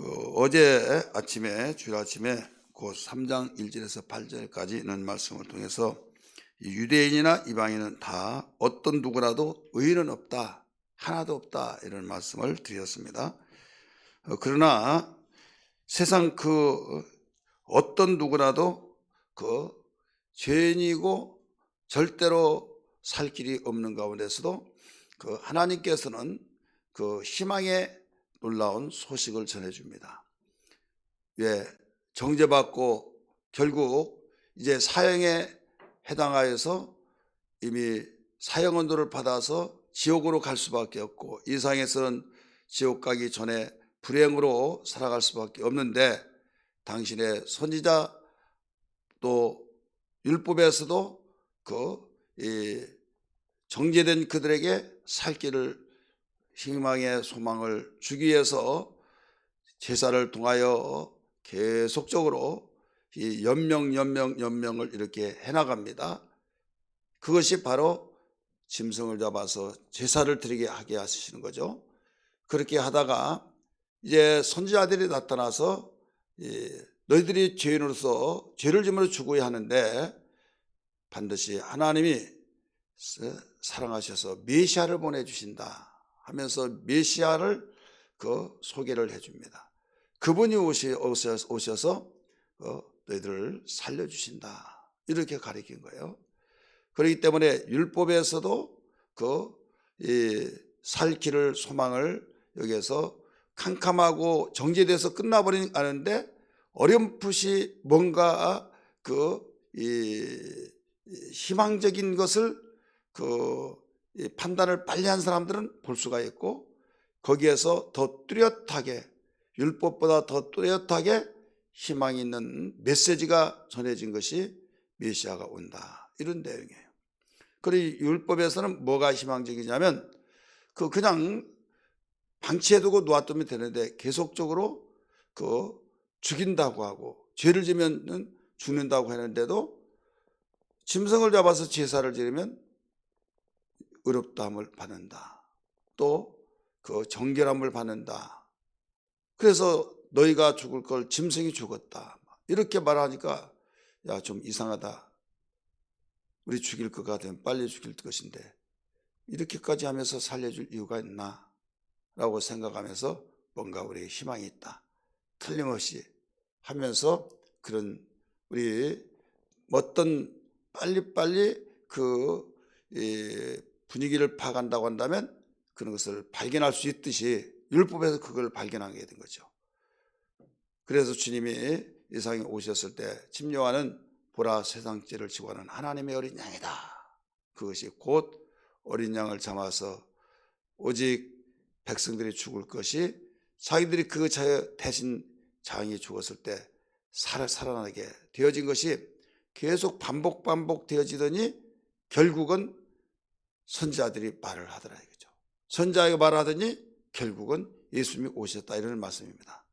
그 어제 아침에 주일 아침에 그 3장 1절에서 8절까지 있는 말씀을 통해서 이 유대인이나 이방인은 다 어떤 누구라도 의인은 없다 하나도 없다 이런 말씀을 드렸습니다. 어, 그러나 세상 그 어떤 누구라도 그 죄인이고 절대로 살 길이 없는 가운데서도 그 하나님께서는 그 희망의 놀라운 소식을 전해줍니다. 예, 정죄받고 결국 이제 사형에 해당하여서 이미 사형 언도를 받아서 지옥으로 갈 수밖에 없고 이 상에서는 지옥 가기 전에 불행으로 살아갈 수밖에 없는데 당신의 선지자 또 율법에서도 그이 정죄된 그들에게 살 길을 희망의 소망을 주기 위해서 제사를 통하여 계속적으로 이 연명 연명 연명을 이렇게 해나갑니다. 그것이 바로 짐승을 잡아서 제사를 드리게 하게 하시는 거죠. 그렇게 하다가 이제 선지자들이 나타나서 이 너희들이 죄인으로서 죄를 지으로 죽어야 하는데 반드시 하나님이 사랑하셔서 메시아를 보내주신다 하면서 메시아를 그 소개를 해줍니다. 그분이 오셔서 어, 너희들을 살려주신다 이렇게 가리킨 거예요. 그렇기 때문에 율법에서도 그 살 길을 소망을 여기에서 캄캄하고 정제돼서 끝나버리는 않은데 어렴풋이 뭔가 그이 희망적인 것을 그 판단을 빨리 한 사람들은 볼 수가 있고 거기에서 더 뚜렷하게 율법보다 더 뚜렷하게 희망 있는 메시지가 전해진 것이 메시아가 온다 이런 내용이에요. 그리고 율법에서는 뭐가 희망적이냐면 그 그냥 방치해두고 놓아두면 되는데 계속적으로 그 죽인다고 하고 죄를 지면 죽는다고 하는데도 짐승을 잡아서 제사를 지르면 의롭다함을 받는다. 또 그 정결함을 받는다. 그래서 너희가 죽을 걸 짐승이 죽었다. 이렇게 말하니까 야 좀 이상하다. 우리 죽일 것 같으면 빨리 죽일 것인데 이렇게까지 하면서 살려줄 이유가 있나? 라고 생각하면서 뭔가 우리의 희망이 있다. 틀림없이 하면서 그런 우리 어떤 빨리빨리 그 분위기를 파간다고 한다면 그런 것을 발견할 수 있듯이 율법에서 그걸 발견하게 된 거죠. 그래서 주님이 이 상에 오셨을 때 침요하는 보라 세상죄를 지고 하는 하나님의 어린 양이다. 그것이 곧 어린 양을 잡아서 오직 백성들이 죽을 것이 자기들이 그 대신 장이 죽었을 때 살아, 살아나게 되어진 것이 계속 반복 반복 되어지더니 결국은 선자들이 말을 하더라 이거죠. 선자가 말하더니 결국은 예수님이 오셨다 이런 말씀입니다.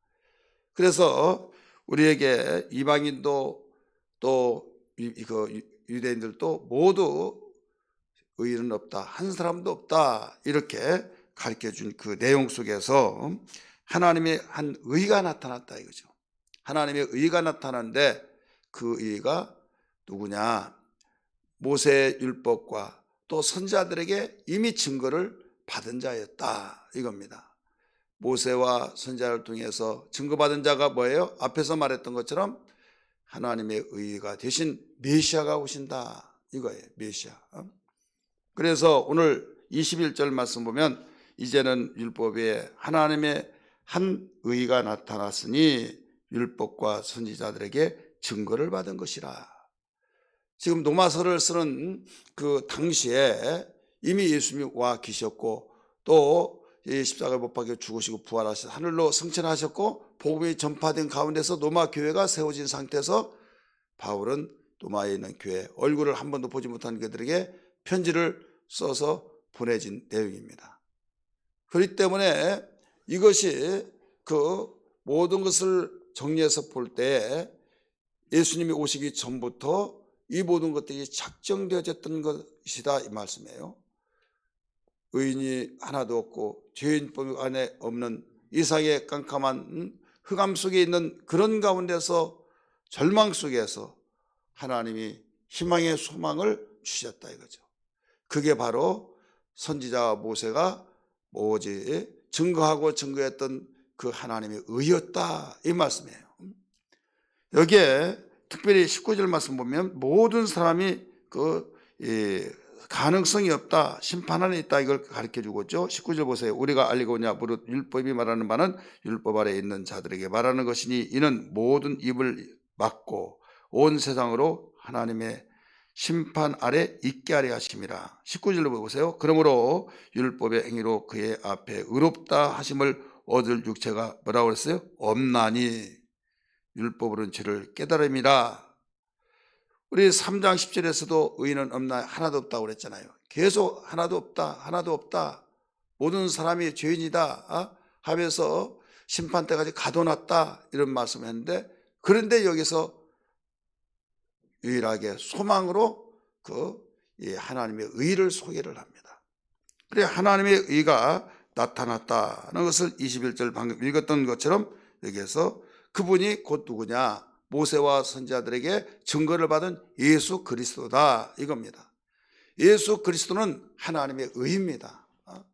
그래서 우리에게 이방인도 또 그 유대인들도 모두 의인은 없다. 한 사람도 없다. 이렇게 가르쳐 준 그 내용 속에서 하나님의 한 의가 나타났다 이거죠. 하나님의 의가 나타났는데 그 의가 누구냐? 모세 율법과 또 선자들에게 이미 증거를 받은 자였다 이겁니다. 모세와 선자를 통해서 증거받은 자가 뭐예요? 앞에서 말했던 것처럼 하나님의 의가 대신 메시아가 오신다 이거예요. 메시아. 그래서 오늘 21절 말씀 보면 이제는 율법에 하나님의 한 의가 나타났으니 율법과 선지자들에게 증거를 받은 것이라. 지금 노마서를 쓰는 그 당시에 이미 예수님이 와 계셨고 또 십자가에 못 박혀 죽으시고 부활하셔서 하늘로 승천하셨고 복음이 전파된 가운데서 노마 교회가 세워진 상태에서 바울은 노마에 있는 교회 얼굴을 한 번도 보지 못한 그들에게 편지를 써서 보내진 내용입니다. 그렇기 때문에 이것이 그 모든 것을 정리해서 볼 때 예수님이 오시기 전부터 이 모든 것들이 작정되어졌던 것이다 이 말씀이에요. 의인이 하나도 없고 죄인법 안에 없는 이상의 깜깜한 흑암 속에 있는 그런 가운데서 절망 속에서 하나님이 희망의 소망을 주셨다 이거죠. 그게 바로 선지자 모세가 뭐지 증거하고 증거했던 그 하나님의 의였다 이 말씀이에요. 여기에 특별히 19절 말씀 보면 모든 사람이 그 이, 가능성이 없다 심판 안에 있다 이걸 가르쳐 주고 있죠. 19절 보세요. 우리가 알리고냐 무릇 율법이 말하는 바는 율법 아래 있는 자들에게 말하는 것이니 이는 모든 입을 막고 온 세상으로 하나님의 심판 아래 있게 하려 하심이라. 19절로 보세요. 그러므로 율법의 행위로 그의 앞에 의롭다 하심을 얻을 육체가 뭐라고 그랬어요? 없나니 율법으로는 죄를 깨달음이라. 우리 3장 10절에서도 의인은 없나 하나도 없다고 그랬잖아요. 계속 하나도 없다, 하나도 없다. 모든 사람이 죄인이다 어? 하면서 심판 때까지 가둬놨다 이런 말씀을 했는데 그런데 여기서 유일하게 소망으로 그이 하나님의 의를 소개를 합니다. 그래 하나님의 의가 나타났다는 것을 21절 방금 읽었던 것처럼 여기에서 그분이 곧 누구냐 모세와 선지자들에게 증거를 받은 예수 그리스도다 이겁니다. 예수 그리스도는 하나님의 의입니다. 어?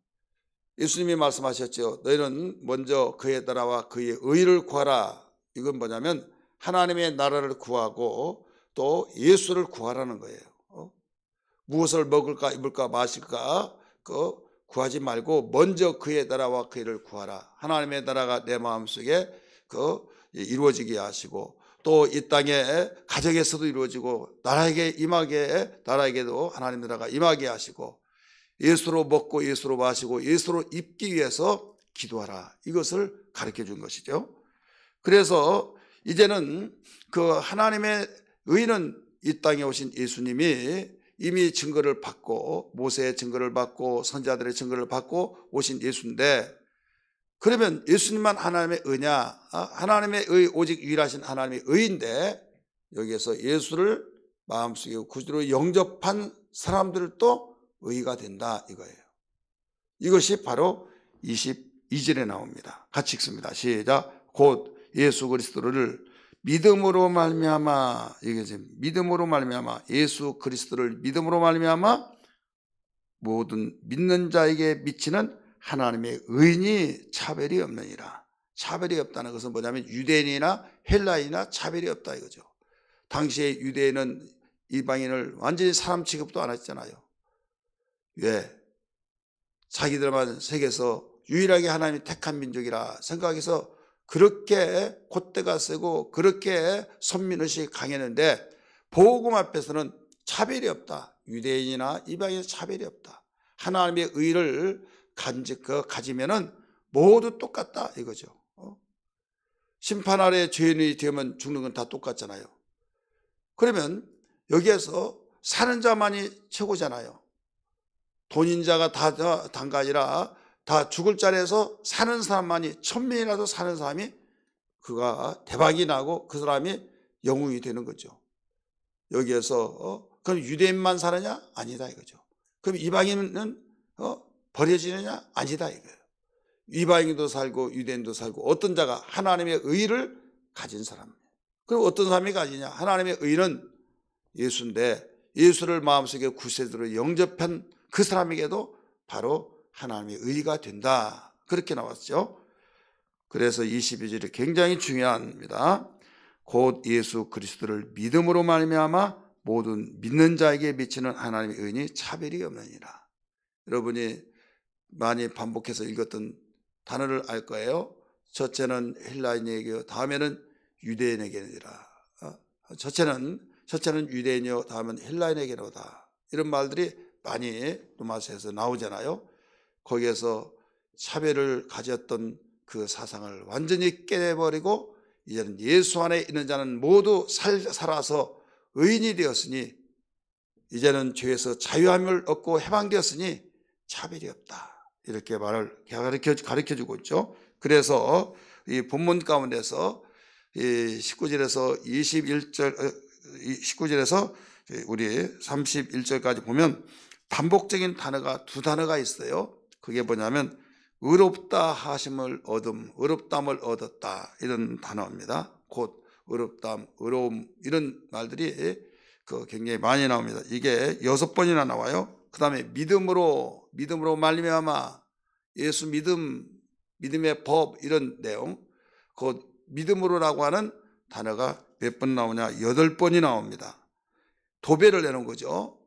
예수님이 말씀하셨죠. 너희는 먼저 그의 나라와 그의 의를 구하라. 이건 뭐냐면 하나님의 나라를 구하고 또 예수를 구하라는 거예요. 어? 무엇을 먹을까 입을까 마실까 그 구하지 말고 먼저 그의 나라와 그의 를 구하라. 하나님의 나라가 내 마음속에 그 이루어지게 하시고 또 이 땅에 가정에서도 이루어지고 나라에게 임하게 나라에게도 하나님 나라가 임하게 하시고 예수로 먹고 예수로 마시고 예수로 입기 위해서 기도하라. 이것을 가르쳐 준 것이죠. 그래서 이제는 그 하나님의 의는 이 땅에 오신 예수님이 이미 증거를 받고 모세의 증거를 받고 선자들의 증거를 받고 오신 예수인데 그러면 예수님만 하나님의 의냐? 아, 하나님의 의 오직 유일하신 하나님의 의인데 여기에서 예수를 마음속에 구주로 영접한 사람들도 의가 된다 이거예요. 이것이 바로 22절에 나옵니다. 같이 읽습니다. 시작. 곧 예수 그리스도를 믿음으로 말미암아 이게 지금 믿음으로 말미암아 예수 그리스도를 믿음으로 말미암아 모든 믿는 자에게 미치는 하나님의 의인이 차별이 없느니라. 차별이 없다는 것은 뭐냐면 유대인이나 헬라인이나 차별이 없다 이거죠. 당시에 유대인은 이방인을 완전히 사람 취급도 안 했잖아요. 왜? 자기들만 세계에서 유일하게 하나님이 택한 민족이라 생각해서 그렇게 콧대가 세고 그렇게 선민의식이 강했는데 복음 앞에서는 차별이 없다. 유대인이나 이방인 차별이 없다. 하나님의 의를 간직 그 가지면은 모두 똑같다 이거죠. 어? 심판 아래 죄인이 되면 죽는 건 다 똑같잖아요. 그러면 여기에서 사는 자만이 최고잖아요. 돈인 자가 다 단가 아니라 다 죽을 자리에서 사는 사람만이 천명이라도 사는 사람이 그가 대박이 나고 그 사람이 영웅이 되는 거죠. 여기에서 어? 그럼 유대인만 사느냐? 아니다 이거죠. 그럼 이방인은 어? 버려지느냐? 아니다 이거예요. 이방인도 살고 유대인도 살고 어떤 자가 하나님의 의를 가진 사람이에요. 그럼 어떤 사람이 가지냐? 하나님의 의는 예수인데 예수를 마음속에 구세주로 영접한 그 사람에게도 바로 하나님의 의가 된다. 그렇게 나왔죠. 그래서 22절이 굉장히 중요합니다. 곧 예수 그리스도를 믿음으로 말미암아 모든 믿는 자에게 미치는 하나님의 의인이 차별이 없느니라. 여러분이 많이 반복해서 읽었던 단어를 알 거예요. 첫째는 헬라인에게, 다음에는 유대인에게니라. 어? 첫째는 첫째는 유대인이요, 다음은 헬라인에게로다. 이런 말들이 많이 로마서에서 나오잖아요. 거기에서 차별을 가졌던 그 사상을 완전히 깨버리고 이제는 예수 안에 있는 자는 모두 살, 살아서 의인이 되었으니 이제는 죄에서 자유함을 얻고 해방되었으니 차별이 없다. 이렇게 말을 가르쳐, 가르쳐 주고 있죠. 그래서 이 본문 가운데서 이 19절에서 21절, 19절에서 우리 31절까지 보면 반복적인 단어가 두 단어가 있어요. 그게 뭐냐면 의롭다 하심을 얻음, 의롭담을 얻었다 이런 단어입니다. 곧 의롭담, 의로움 이런 말들이 그 굉장히 많이 나옵니다. 이게 여섯 번이나 나와요. 그 다음에 믿음으로 믿음으로 말미암아 예수 믿음, 믿음의 법 이런 내용, 곧 믿음으로라고 하는 단어가 몇 번 나오냐? 여덟 번이 나옵니다. 도배를 내놓은 거죠.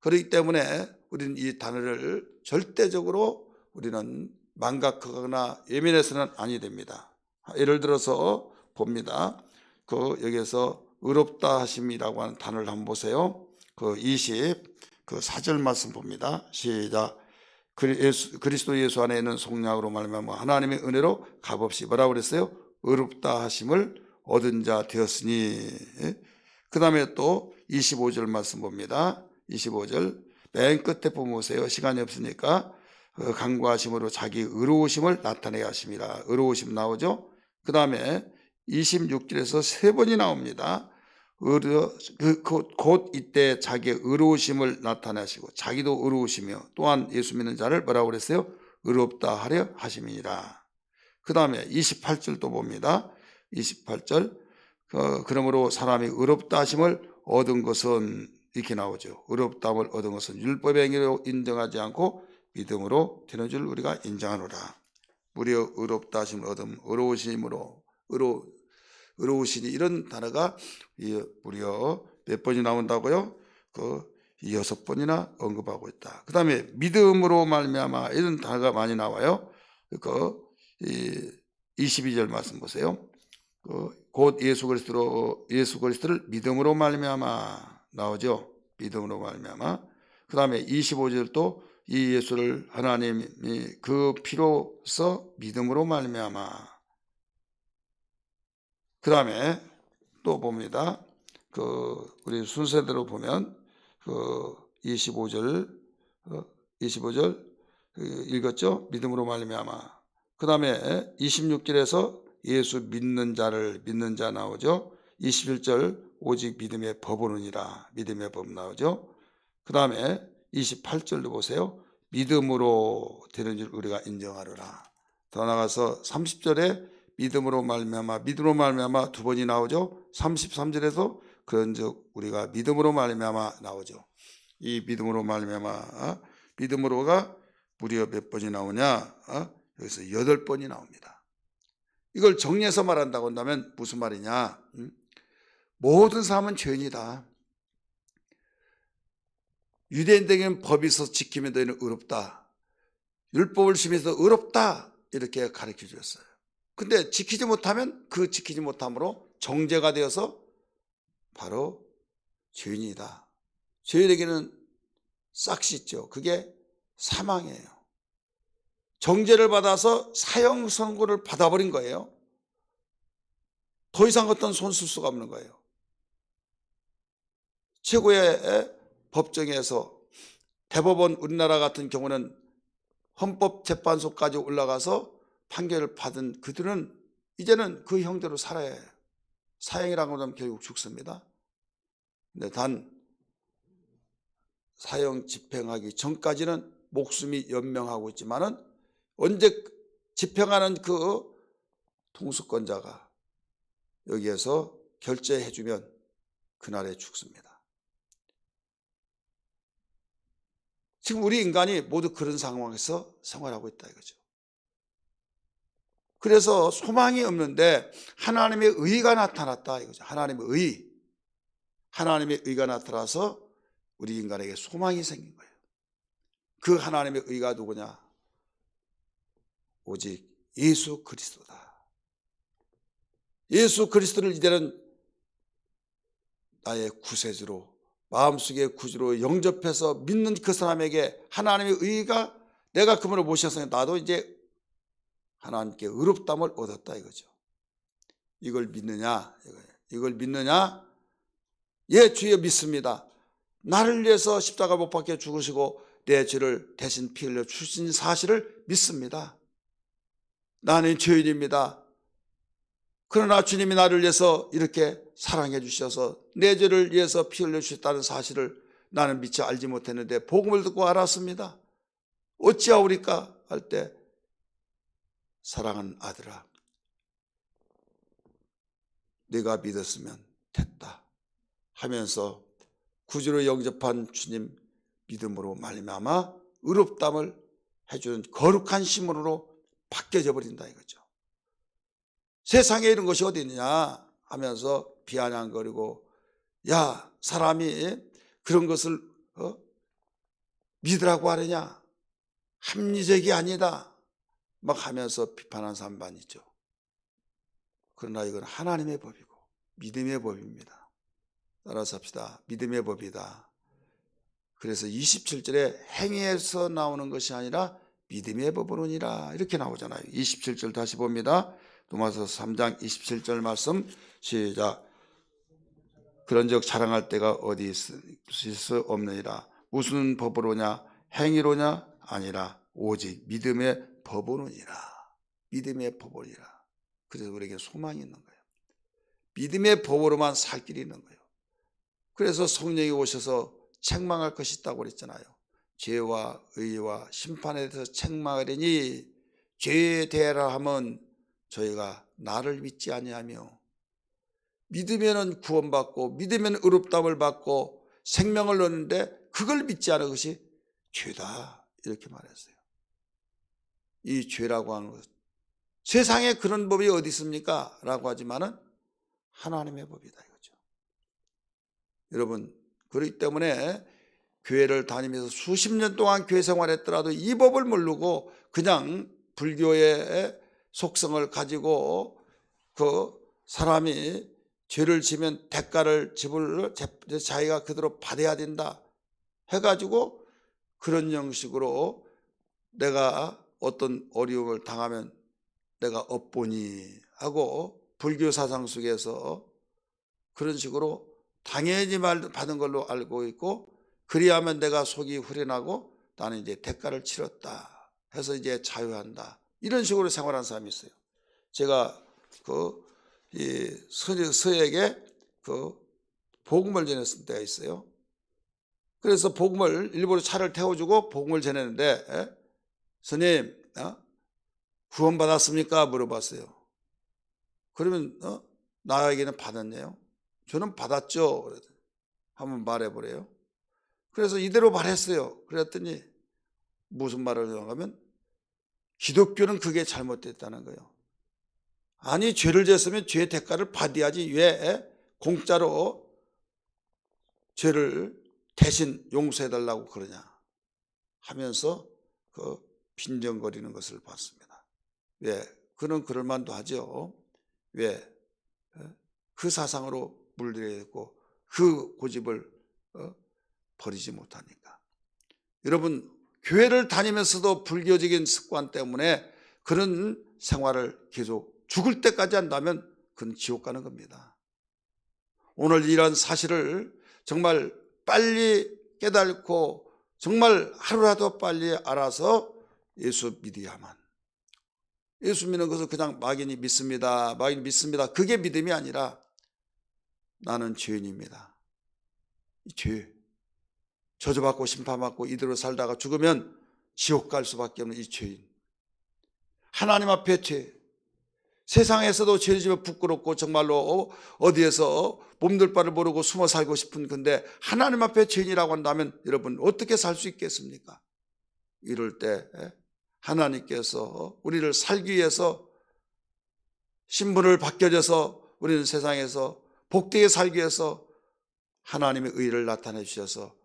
그렇기 때문에 우리는 이 단어를 절대적으로 우리는 망각하거나 예민해서는 아니 됩니다. 예를 들어서 봅니다. 그 여기에서 의롭다 하심이라고 하는 단어를 한번 보세요. 그 20, 그 4절 말씀 봅니다. 시작. 그리스도 예수 안에 있는 속량으로 말미암아 하나님의 은혜로 값없이 뭐라고 그랬어요? 의롭다 하심을 얻은 자 되었으니 그 다음에 또 25절 말씀 봅니다. 25절 맨 끝에 보세요. 시간이 없으니까 그 강구하심으로 자기 의로우심을 나타내게 하심이라. 의로우심 나오죠? 그 다음에 26절에서 세 번이 나옵니다. 의로, 그, 곧, 곧 이때 자기의 의로우심을 나타내시고 자기도 의로우시며 또한 예수 믿는 자를 뭐라고 그랬어요? 의롭다 하려 하심이니라. 그 다음에 28절도 봅니다. 28절 그, 그러므로 사람이 의롭다 하심을 얻은 것은 이렇게 나오죠. 의롭다함을 얻은 것은 율법의 행위로 인정하지 않고 믿음으로 되는 줄 우리가 인정하노라. 무려 의롭다 하심을 얻음 의로우심으로 의로 의로우시니 이런 단어가 이 무려 몇 번이 나온다고요? 그 여섯 번이나 언급하고 있다. 그 다음에 믿음으로 말미암아 이런 단어가 많이 나와요. 그이 22절 말씀 보세요. 그곧 예수 그리스도로 예수 그리스도를 믿음으로 말미암아 나오죠. 믿음으로 말미암아. 그 다음에 25절 또이 예수를 하나님이 그 피로써 믿음으로 말미암아. 그 다음에 또 봅니다. 그 우리 순서대로 보면 그 25절 어, 25절 그 읽었죠? 믿음으로 말미암아. 그 다음에 26절에서 예수 믿는 자를 믿는 자 나오죠. 21절 오직 믿음의 법으로니라 믿음의 법 나오죠. 그 다음에 28절도 보세요. 믿음으로 되는 줄 우리가 인정하리라. 더 나가서 30절에 믿음으로 말미암아 믿음으로 말미암아 두 번이 나오죠. 33절에서 그런즉 우리가 믿음으로 말미암아 나오죠. 이 믿음으로 말미암아 어? 믿음으로가 무려 몇 번이 나오냐? 어? 여기서 여덟 번이 나옵니다. 이걸 정리해서 말한다고 한다면 무슨 말이냐? 음? 모든 사람은 죄인이다. 유대인들에게는 법이 있어서 지키면 너희는 의롭다. 율법을 심해서 의롭다. 이렇게 가르쳐 주었어요. 근데 지키지 못하면 그 지키지 못함으로 정죄가 되어서 바로 죄인이다. 죄인에게는 싹시 있죠. 그게 사망이에요. 정죄를 받아서 사형 선고를 받아버린 거예요. 더 이상 어떤 손쓸 수가 없는 거예요. 최고의 법정에서 대법원 우리나라 같은 경우는 헌법재판소까지 올라가서 판결을 받은 그들은 이제는 그 형대로 살아야 해요. 사형이라고 하면 결국 죽습니다. 근데 단 사형 집행하기 전까지는 목숨이 연명하고 있지만은 언제 집행하는 그 통수권자가 여기에서 결재해주면 그날에 죽습니다. 지금 우리 인간이 모두 그런 상황에서 생활하고 있다 이거죠. 그래서 소망이 없는데 하나님의 의가 나타났다 이거죠. 하나님의 의. 하나님의 의가 나타나서 우리 인간에게 소망이 생긴 거예요. 그 하나님의 의가 누구냐? 오직 예수 그리스도다. 예수 그리스도를 이제는 나의 구세주로 마음속의 구주로 영접해서 믿는 그 사람에게 하나님의 의가 내가 그분을 모셔서 나도 이제 하나님께 의롭담을 얻었다 이거죠. 이걸 믿느냐? 이거예요. 이걸 믿느냐? 예, 주여 믿습니다. 나를 위해서 십자가 못 박혀 죽으시고 내 죄를 대신 피 흘려 주신 사실을 믿습니다. 나는 죄인입니다. 그러나 주님이 나를 위해서 이렇게 사랑해 주셔서 내 죄를 위해서 피 흘려 주셨다는 사실을 나는 미처 알지 못했는데 복음을 듣고 알았습니다. 어찌하오리까 할 때 사랑하는 아들아 네가 믿었으면 됐다 하면서 구주로 영접한 주님 믿음으로 말미암아 의롭담을 해주는 거룩한 신문으로 바뀌어져 버린다 이거죠. 세상에 이런 것이 어디 있느냐 하면서 비아냥거리고 야 사람이 그런 것을 어? 믿으라고 하느냐 합리적이 아니다 막 하면서 비판한 있죠. 그러나 이건 하나님의 법이고 믿음의 법입니다. 따라서 합시다. 믿음의 법이다. 그래서 27절에 행위에서 나오는 것이 아니라 믿음의 법으로니라 이렇게 나오잖아요. 27절 다시 봅니다. 로마서 3장 27절 말씀 시작. 그런즉 자랑할 때가 어디 있을 수 없느니라. 무슨 법으로냐? 행위로냐? 아니라 오직 믿음의 법으로니라. 믿음의 법으로니라. 그래서 우리에게 소망이 있는 거예요. 믿음의 법으로만 살 길이 있는 거예요. 그래서 성령이 오셔서 책망할 것이 있다고 그랬잖아요. 죄와 의와 심판에 대해서 책망하려니 죄에 대하라 하면 저희가 나를 믿지 아니하며 믿으면은 구원받고 믿으면 의롭담을 받고 생명을 얻는데 그걸 믿지 않은 것이 죄다 이렇게 말했어요. 이 죄라고 하는 것 세상에 그런 법이 어디 있습니까? 라고 하지만은 하나님의 법이다 이거죠. 여러분 그렇기 때문에 교회를 다니면서 수십 년 동안 교회 생활했더라도 이 법을 모르고 그냥 불교의 속성을 가지고 그 사람이 죄를 지면 대가를 지불 자기가 그대로 받아야 된다 해가지고 그런 형식으로 내가 어떤 어려움을 당하면 내가 업보니 하고 불교 사상 속에서 그런 식으로 당연히 받은 걸로 알고 있고 그리하면 내가 속이 후련하고 나는 이제 대가를 치렀다 해서 이제 자유한다 이런 식으로 생활한 사람이 있어요. 제가 그이 서에게 그 복음을 전했을 때가 있어요. 그래서 복음을 일부러 차를 태워주고 복음을 전했는데 에? 스님 어? 구원 받았습니까? 물어봤어요. 그러면 어? 나에게는 받았네요. 저는 받았죠. 한번 말해보래요. 그래서 이대로 말했어요. 그랬더니 무슨 말을 하면 기독교는 그게 잘못됐다는 거예요. 아니 죄를 졌으면 죄 대가를 받아야지 왜 공짜로 죄를 대신 용서해 달라고 그러냐 하면서 그 빈정거리는 것을 봤습니다. 왜 그는 그럴 만도 하죠. 왜 그 사상으로 물들여 있고 그 고집을 어? 버리지 못하니까. 여러분 교회를 다니면서도 불교적인 습관 때문에 그런 생활을 계속 죽을 때까지 한다면 그건 지옥 가는 겁니다. 오늘 이런 사실을 정말 빨리 깨닫고 정말 하루라도 빨리 알아서 예수 믿어야만. 예수 믿는 것을 그냥 막연히 믿습니다. 막연히 믿습니다. 그게 믿음이 아니라 나는 죄인입니다. 이 죄. 저주받고 심판받고 이대로 살다가 죽으면 지옥 갈 수밖에 없는 이 죄인. 하나님 앞에 죄. 세상에서도 죄 지면 부끄럽고 정말로 어디에서 몸둘 바를 모르고 숨어 살고 싶은 건데 하나님 앞에 죄인이라고 한다면 여러분 어떻게 살 수 있겠습니까? 이럴 때 하나님께서 우리를 살기 위해서 신분을 바뀌어져서 우리는 세상에서 복되게 살기 위해서 하나님의 의를 나타내 주셔서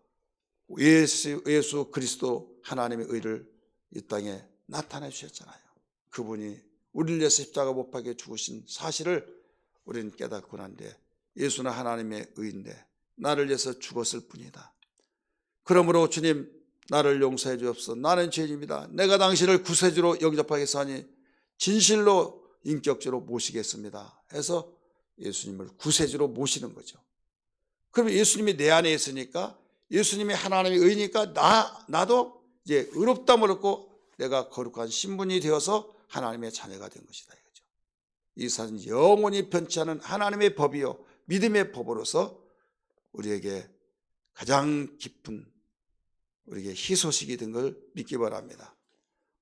예수, 예수 그리스도 하나님의 의를 이 땅에 나타내 주셨잖아요. 그분이 우리를 위해서 십자가 못 박혀 죽으신 사실을 우리는 깨닫고 난데 예수는 하나님의 의인데 나를 위해서 죽었을 뿐이다. 그러므로 주님 나를 용서해 주옵소서. 나는 죄인입니다. 내가 당신을 구세주로 영접하겠사 하니 진실로 인격적으로 모시겠습니다. 해서 예수님을 구세주로 모시는 거죠. 그러면 예수님이 내 안에 있으니까 예수님이 하나님의 의니까 나 나도 이제 의롭다을 얻고 내가 거룩한 신분이 되어서 하나님의 자녀가 된 것이다 이거죠. 이 사실은 영원히 변치 않은 하나님의 법이요 믿음의 법으로서 우리에게 가장 깊은 우리에게 희소식이 된 걸 믿기 바랍니다.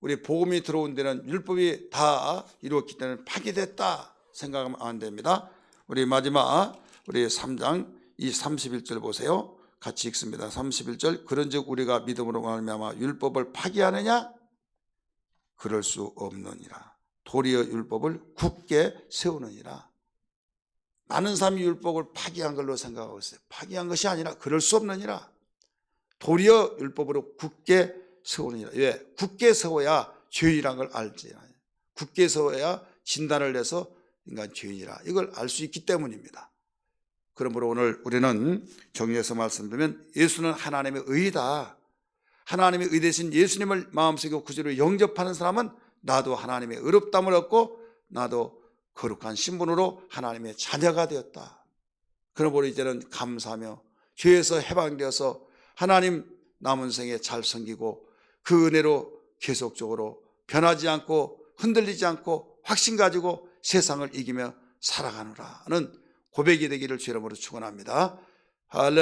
우리 복음이 들어온 데는 율법이 다 이루었기 때문에 파괴됐다 생각하면 안 됩니다. 우리 마지막 우리 3장 이 31절 보세요. 같이 읽습니다. 31절 그런즉 우리가 믿음으로 말미암아 율법을 파기하느냐? 그럴 수 없느니라. 도리어 율법을 굳게 세우느니라. 많은 사람이 율법을 파기한 걸로 생각하고 있어요. 파기한 것이 아니라 그럴 수 없느니라. 도리어 율법으로 굳게 세우느니라. 왜? 굳게 세워야 죄인이란 걸 알지. 굳게 세워야 진단을 내서 인간 죄인이라. 이걸 알 수 있기 때문입니다. 그러므로 오늘 우리는 정리해서 말씀드리면 예수는 하나님의 의다. 하나님의 의 대신 예수님을 마음속에 구주로 영접하는 사람은 나도 하나님의 의롭담을 얻고 나도 거룩한 신분으로 하나님의 자녀가 되었다. 그러므로 이제는 감사하며 죄에서 해방되어서 하나님 남은 생에 잘 섬기고 그 은혜로 계속적으로 변하지 않고 흔들리지 않고 확신 가지고 세상을 이기며 살아가노라는 고백이 되기를 주름으로 축원합니다.